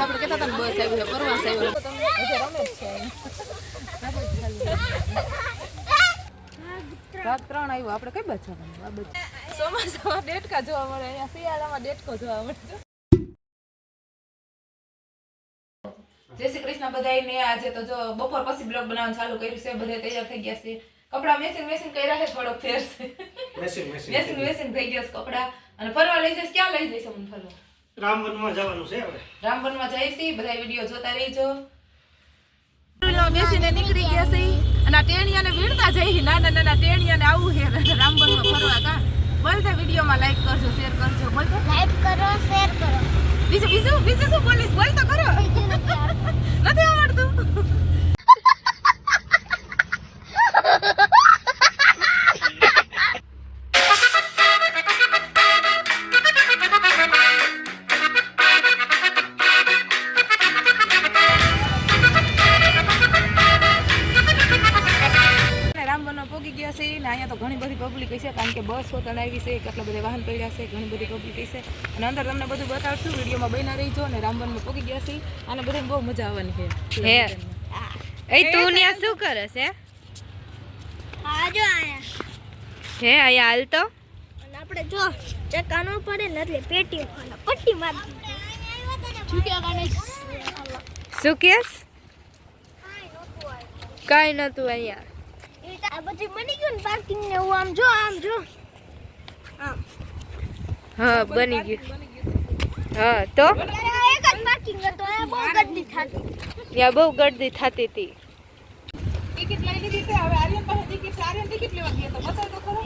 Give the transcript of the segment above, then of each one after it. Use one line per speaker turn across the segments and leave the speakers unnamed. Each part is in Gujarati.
આપણે કહેતા હતા બસ આવ્યું પરવાસ આવ્યો ભાગ ત્રણ આવ્યું. આપણે કઈ બાજુ જવાનું? આ બાજુ. ચોમાસામાં ડેટકા જોવા મળે. અહીંયા શિયાળામાં ડેટકો જોવા મળે. જય શ્રી કૃષ્ણ બધાને આજે તો જો બપોર પછી બ્લોગ બનાવવાનું ચાલુ કર્યું છે. બધા તૈયાર થઈ ગયા છે. કપડા મેસિંગ મેસિંગ કર્યા છે થોડો ફેર છે.
મેસિંગ મેસિંગ
મેસિંગ મેસિંગ થઈ ગયા છે કપડા. અને ફરવા લઈ જઈશ. ક્યાં લઈ જઈશ મને ફરવા?
રામવનમાં જવાનું છે હવે.
રામવનમાં જઈશી બધા વીડિયો જોતા રહીજો. બેસીને નીકળી ગયા છે અને આ ટેણિયાને વીણતા જઈ નાના નાના ટેણિયાને આવું છે. રામવનમાં ફરવા કા બોલતા વિડીયોમાં લાઈક કરજો શેર કરજો. બોલતો
લાઈક કરો શેર કરો.
બીજું બીજું બીજું શું બોલીશ? બોલ તો કરો
નથી આવડતું.
પબ્લિક કે બસ તણાવી આવી છે કેટલા બધા વાહન પડ્યા છે ઘણી બધી પબ્લિક છે. અને અંદર તમને બધું બતાવશું વિડીયોમાં બના રહીજો અને રામવનમાં પોગી ગયા છે. અને બધાને બહુ મજા આવવાની છે.
હે. એ તું ત્યાં શું કરે છે?
આજો જો આયા
હે આયા હાલ તો.
અને આપણે જો ચકાનો ન પડે ને એટલે પેટી અને પટ્ટી મારી
શું કેસ કાંઈ નતું અહીંયા.
આ પછી બની ગયું ને પાર્કિંગ ને એવું આમ જો આમ જો. આમ.
હા બની ગયું. હા તો?
એક જ પાર્કિંગ હતો આ બહુ ગંદી થતી.
ત્યાં બહુ ગર્દી થતી હતી.
ટિકિટ લઈ લીધી છે. હવે આર્યન પાસે ટિકિટ આર્યન ટિકિટ લેવા ગયા તો બતાવ તો ખરો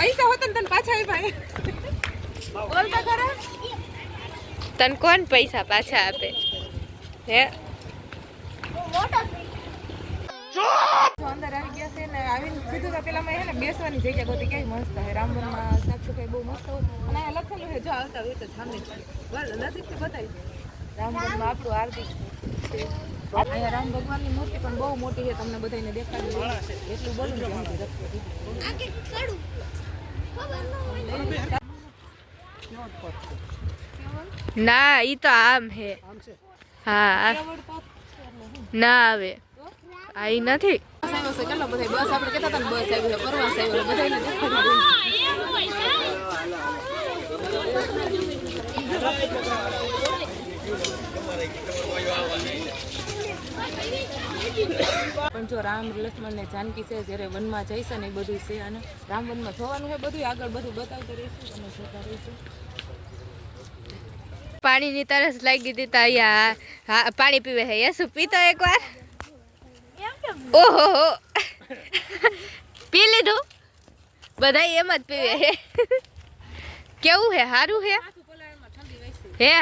પૈસા હોત ને તને પાછા આવી ભાઈ બોલ તો ખરા.
તને કોણ પૈસા પાછા આપે? હે?
જો અંદર આવી ગયા છે ને આવીને સીધું તો પેલામાં હે ને બેસવાની જગ્યા ગોતી ક્યાંય મસ્ત હે રામવનમાં સાફ સફાઈ બહુ મસ્ત અને અહીંયા લખેલું છે જો આવતા હોય તો સામે નજીકથી બતાવી રામવનમાં આપણું હાર્દિક છે. અહીંયા રામ ભગવાનની મૂર્તિ પણ બહુ મોટી છે તમને બધાને દેખાડી. એટલું
હોય.
ના ઈ તો આમ હે. હા ના આવે. આ ઈ નથી.
બસ આપણે કહેતા હતા બસ આવ્યું છે પરવાસ આવ્યો બધાને પણ જો રામ લક્ષ્મણ ને જાનકી છે જ્યારે વનમાં જઈશ ને એ બધું છે અને રામ વનમાં જવાનું છે બધું આગળ બધું બતાવતા રહીશું અને જોતા રહીશું
પાણીની તરસ લાગી હતી તા અહીંયા હા પાણી પીવે છે. યસુ પીતો એકવાર. ઓહો. પી લીધું? બધા એમ જ પીવે હે. કેવું હે? સારું હે? હે?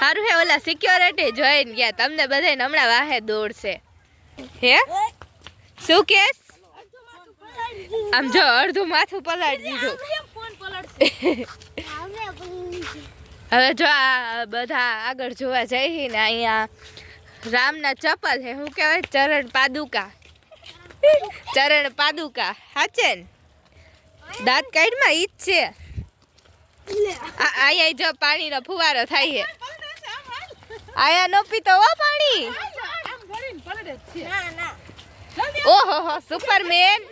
સારું હે ઓલા સિક્યોરિટી જોઈને ગયા. તમને બધાને હમણાં વાહે દોડશે. હે? શું કેસ? આમ જો અડધું માથું પલાળી દીધું. હવે જો આ બધા આગળ જોવા જઈએ ને અહીંયા રામના ચપ્પલ હે, શું કહેવાય? ચરણ પાદુકા. ચરણ પાદુકા. હાચે દાંત કાઢમાં ઈ જ છે. આયા જો પાણીનો ફુવારો થાય છે આયા નો પીતો હો પાણી. ઓહો હો સુપરમેન.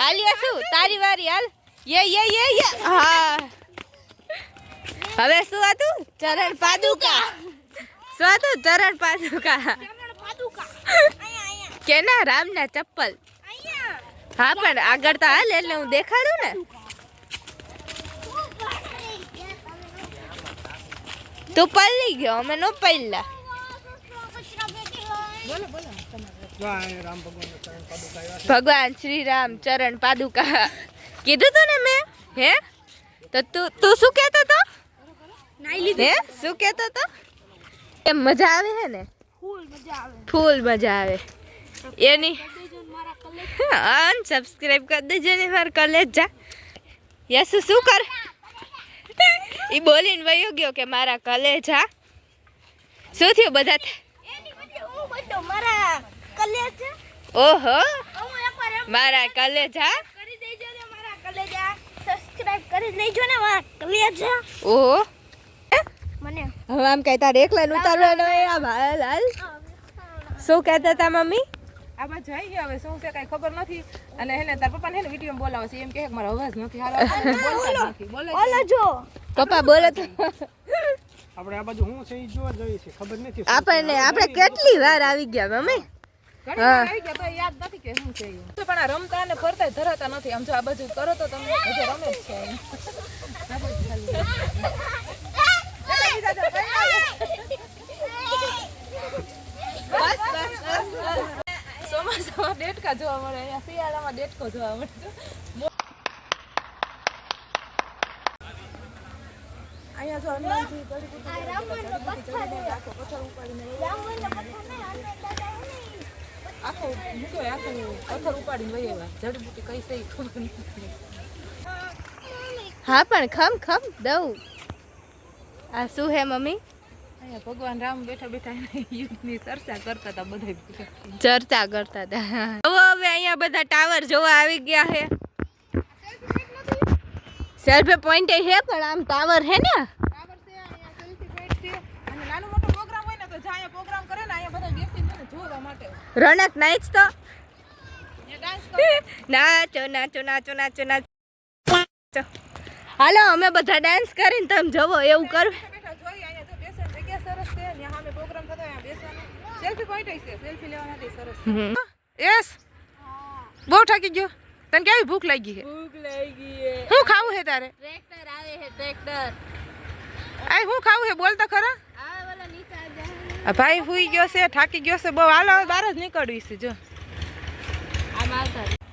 હાલ્યો શું? તારી વારી હાલ. યે યે યે. હા. હવે શું હતું? ચરણ પાદુકા. શું હતું? ચરણ પાદુકા.
પાદુકા અહીંયા અહીંયા
કેના રામના ચપ્પલ?
અહીંયા
હા, પણ આગળ તો હાલ, એટલે હું દેખાડું ને. તું પલ્લી ગયો, અમે નો પલ્લા.
જો આ રામ ભગવાન ચરણ પાદુકા આવ્યા
ભગવાન શ્રી રામ ચરણ પાદુકા. કીધું તું ને મેં? હે? તો તું તું શું કહેતો તો? હે? શું કહેતો તો એમ મજા આવે હે ને?
ફૂલ મજા આવે.
ફૂલ મજા આવે. એની
દેજો ને મારા કલેજ
અનસબસ્ક્રાઇબ કરી દેજો ને માર કોલેજ જા. યસુ શું કર? ઈ બોલીને વયો ગયો કે મારા કલેજા શું થયું બધા?
એની બદલે હું બધો મારા કલેજ
ઓહો.
હું એકવાર એમ
મારા કલેજા
કરી દેજો ને મારા કલેજા સબસ્ક્રાઇબ કરી દેજો ને મારા કલેજા
ઓહો.
મને
હવે આમ કહેતા તારે એકલા ઉતારવાનો આ હાલ લાલ શું કહેતા હતા મમ્મી?
આ બાજુ જઈ ગયા હવે શું છે કઈ ખબર નથી. અને એને તાર પપ્પાને હે ને વીડિયો બોલાવે છે એમ કહે કે મારો અવાજ નથી હારો બોલો
જ.
પપ્પા બોલો તો.
આપણે આ બાજુ હું છે એ જોવા જઈએ છે ખબર નથી
આપણને આપણે કેટલી વાર આવી ગયા મમ્મી?
ઘણી વાર આવી ગયા તો એ યાદ નથી કે શું છે પણ આ રમતા ને ફરતા ધરાતા નથી. આમ જો આ બાજુ કરો તો તમે રમે જ છે આ બાજુ ખાલી. ચાલો બીજા જાઓ, કઈ ના બસ, બસ, બસ, બસ. ચોમાસામાં જોવા મળે અહીંયા શિયાળામાં ડેટકો જોવા મળે. અહીંયા જો હનુમાનજી. આખો
રામવનનો પથ્થર
આખો ઉપાડીને વહી આવ્યા. જડીબુટી કઈ ખબર નથી.
હા પણ ખમ ખમ દઉં. આ શું હે મમ્મી?
ભગવાન રામ બેઠા બેઠા યુદ્ધની ચર્ચા કરતા હતા બધા
ચર્ચા કરતા હતા. હવે હવે અહીંયા બધા ટાવર જોવા આવી ગયા હે સેલ્ફી પોઈન્ટ હે પણ આમ ટાવર હે ને?
છે અહીંયા સેલ્ફી પોઈન્ટ છે. અને નાનો મોટો પ્રોગ્રામ હોય ને રણક પ્રોગ્રામ કરે ને અહીંયા બધા બેસીને છે ને જોવા માટે.
રોનક નાઈચ તો? નાચો નાચો નાચો નાચો નાચો. હાલો અમે બધા ડાન્સ કરીને તમે જવો એવું કરું
સેલ્ફી પોઈન્ટ છે સેલ્ફી લેવા માટે સરસ યસ બહુ થાકી ગયો. તને કેવી ભૂખ લાગી છે?
ભૂખ લાગી હે
શું ખાવું છે તારે?
ટ્રેક્ટર આવે હે ટ્રેક્ટર
આ શું ખાવું છે? બોલ તો ખરા.
આ વાલા નીચે આ
ભાઈ હુઈ ગયો છે થાકી ગયો છે. બહુ હાલો બાર બહાર જ નીકળવી છે જો.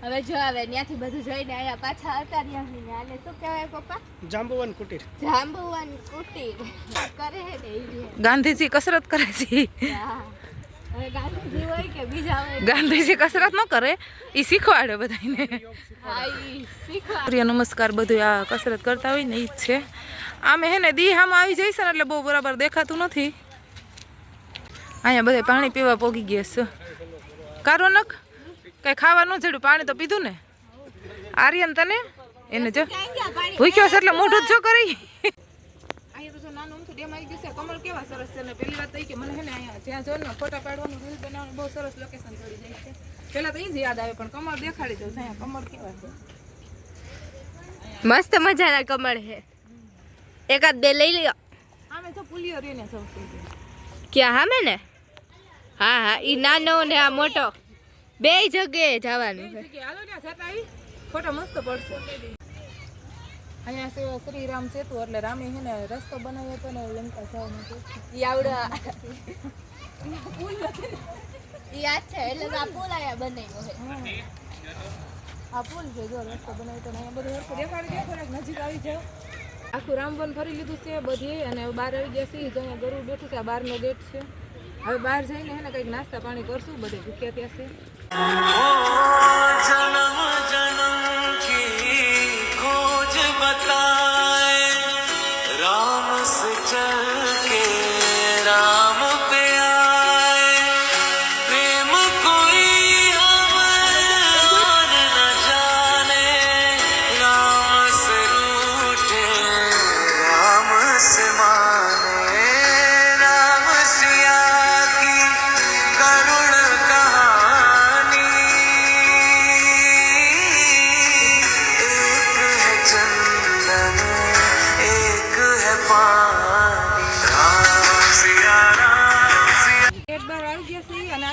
હવે જો હવે ત્યાંથી બધું જોઈને અહીંયા પાછા હતા ત્યાં આને શું કહેવાય પપ્પા?
જાંબુવન કુટીર.
જાંબુવન કુટીર. કરે હે ને
ગાંધીજી કસરત કરે છે.
હા. હવે ગાંધીજી હોય કે બીજા હોય?
ગાંધીજી કસરત ન કરે એ શીખવાડે બધાને. સૂર્ય નમસ્કાર બધું આ કસરત કરતા હોય ને એ જ છે. આમે હે ને આવી જઈશ ને એટલે બહુ બરાબર દેખાતું નથી. અહીંયા બધા પાણી પીવા પોગી ગયા છે. કારો નક કઈ ખાવા ન જડ્યું પાણી તો પીધું ને. આર્યન તને? એને જો. ભૂખ્યો છે એટલે મોઢું જ જો કરી. અહીંયા તો નાનું અમથું ડેમ આવી છે. કમળ કેવા સરસ છે ને? પેલી વાત કે મને અહીંયા જ્યાં જો ને ફોટા પાડવાનું રીલ બનાવવાનું બહુ સરસ લોકેશન પડી જાય છે. પેલા તો ઈ જ યાદ આવે પણ કમળ દેખાડી દઉં અહીંયા. કમળ કેવા છે?
મસ્ત મજાના કમળ હે એકાદ બે લઈ લ્યો.
આમે તો પુલિયો રહીને સૌથી
ક્યાં હામે ને? હા હા ઈ નાનો ને આ મોટો. બે જગ્યાએ જવાનું છે.
હાલો ને જતા આવી ફોટો મસ્ત પડશે. અહીંયા છે શ્રી રામ સેતુ એટલે રામે હે ને રસ્તો બનાવ્યો હતો ને લંકા જવા માટે
ઈ આવડા. ઈ આ છે એટલે આ પુલ આયા બનાવ્યો છે.
આ પુલ છે જો રસ્તો બનાવ્યો તો અહીંયા બધું રસ્તો દેખાડી દે થોડાક નજીક આવી જાવ આખું રામવન ફરી લીધું છે બધી અને બહાર આવી ગયા છે જો ગરુડ બેઠું છે આ બહારનો ગેટ છે. હવે બહાર જઈને હે ને કંઈક નાસ્તા પાણી કરશું બધે ભૂખ્યા ત્યાં છે.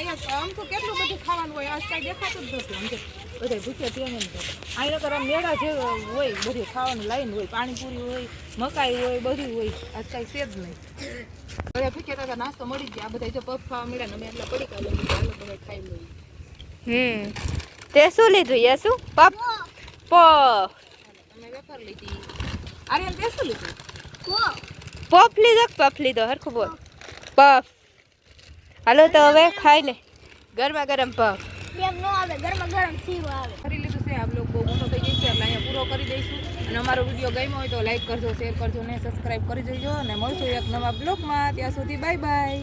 અહીંયા આમ તો કેટલું બધું ખાવાનું હોય આજ કાંઈ દેખાતું જ નથી. તો બધા ભૂખ્યા ત્યાં એમ અહીંયા તો મેળા જે હોય બધું ખાવાનું લાઈન હોય પાણીપુરી હોય મકાઈ હોય બધું હોય. આજ કાંઈ છે જ નહીં. બધા ભૂખ્યા તો નાસ્તો મળી જ ગયા. આ બધા જો પફ ખાવા મળ્યા અમે એટલે પડી ચાલો ખાઈ લઈએ.
હમ. તે શું લીધું યસુ? પપ પો
અમે વેફર લીધી. આર્યન તે શું લીધું?
પફ. લીધો પફ લીધો? હરખું બોલ. પફ. હાલો તો હવે ખાઈ લે. ગરમા ગરમ પગ
એમ ન આવે ગરમા ગરમ સીવ આવે.
કરી લીધું છે આપ લોકો મોટો થઈ જશે અહીંયા પૂરો કરી દઈશું. અને અમારો વીડિયો ગમ્યો હોય તો લાઈક કરજો શેર કરજો ને સબસ્ક્રાઈબ કરી દેજો. અને મળશું એક નવા બ્લોગમાં ત્યાં સુધી બાય બાય